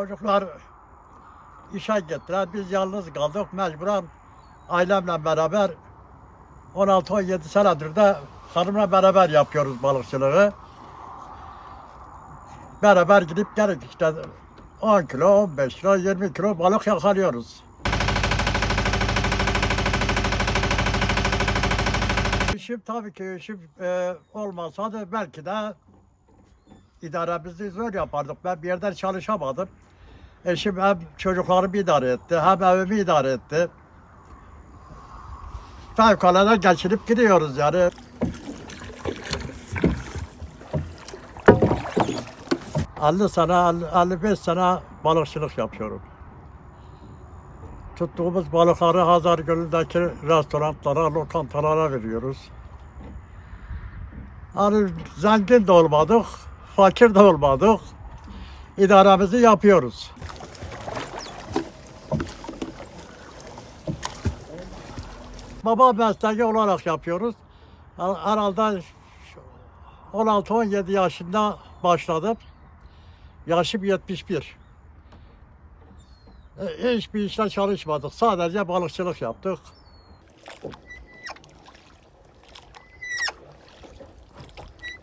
çocuklar işe gittiler. Biz yalnız kaldık mecburen ailemle beraber 16-17 senedir de hanımla beraber yapıyoruz balıkçılığı. Beraber gidip gelip işte 10 kilo, 15 kilo, 20 kilo balık yakalıyoruz. İşim tabii ki işim e, olmasa da belki de idaremizi zor yapardık. Ben bir yerden çalışamadım. Eşim hem çocuklarımı idare etti, hem evimi idare etti. Fevkalade geçinip gidiyoruz yani. ...50 sene, 55 sene balıkçılık yapıyorum. Tuttuğumuz balıkları Hazar Gölü'ndeki restoranlara, lokantalara veriyoruz. Hani zengin de olmadık, fakir de olmadık. İdaremizi yapıyoruz. Baba mesleği olarak yapıyoruz. Her- Herhalde 16-17 yaşında başladım. Yaşım 71. E, Hiçbir işte çalışmadık. Sadece balıkçılık yaptık.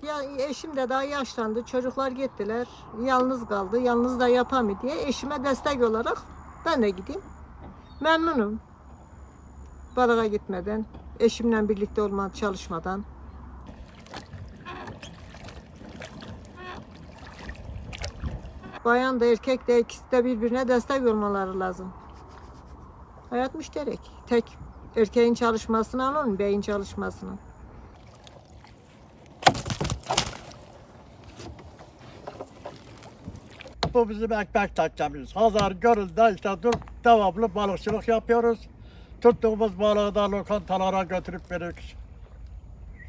Ya eşim de daha yaşlandı. Çocuklar gittiler. Yalnız kaldı. Yalnız da yapamıyor diye eşime destek olarak ben de gideyim. Memnunum. Balığa gitmeden, eşimle birlikte olma çalışmadan. Bayan da erkek de ikisi de birbirine destek olmaları lazım. Hayat müşterek. Tek erkeğin çalışmasını alın, beyin çalışmasını. Bu bizim ekmek takçamız. Hazar Gölü'nde işte dur devamlı balıkçılık yapıyoruz. Tuttuğumuz balığı da lokantalara götürüp veriyoruz.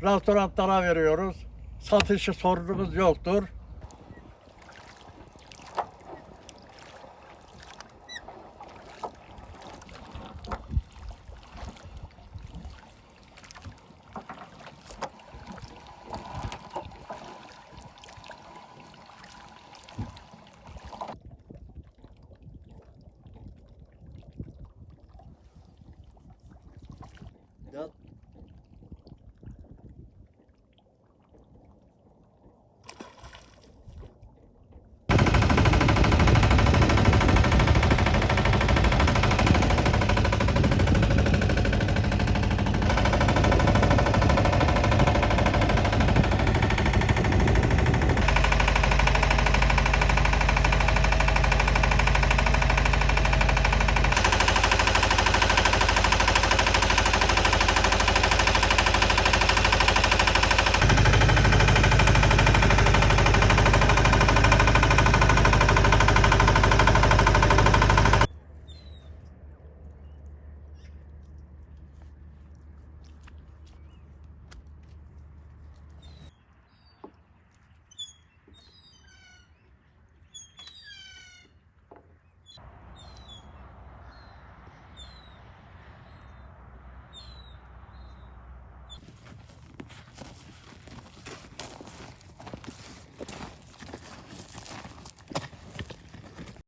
Restoranlara veriyoruz. Satışı sorunumuz yoktur.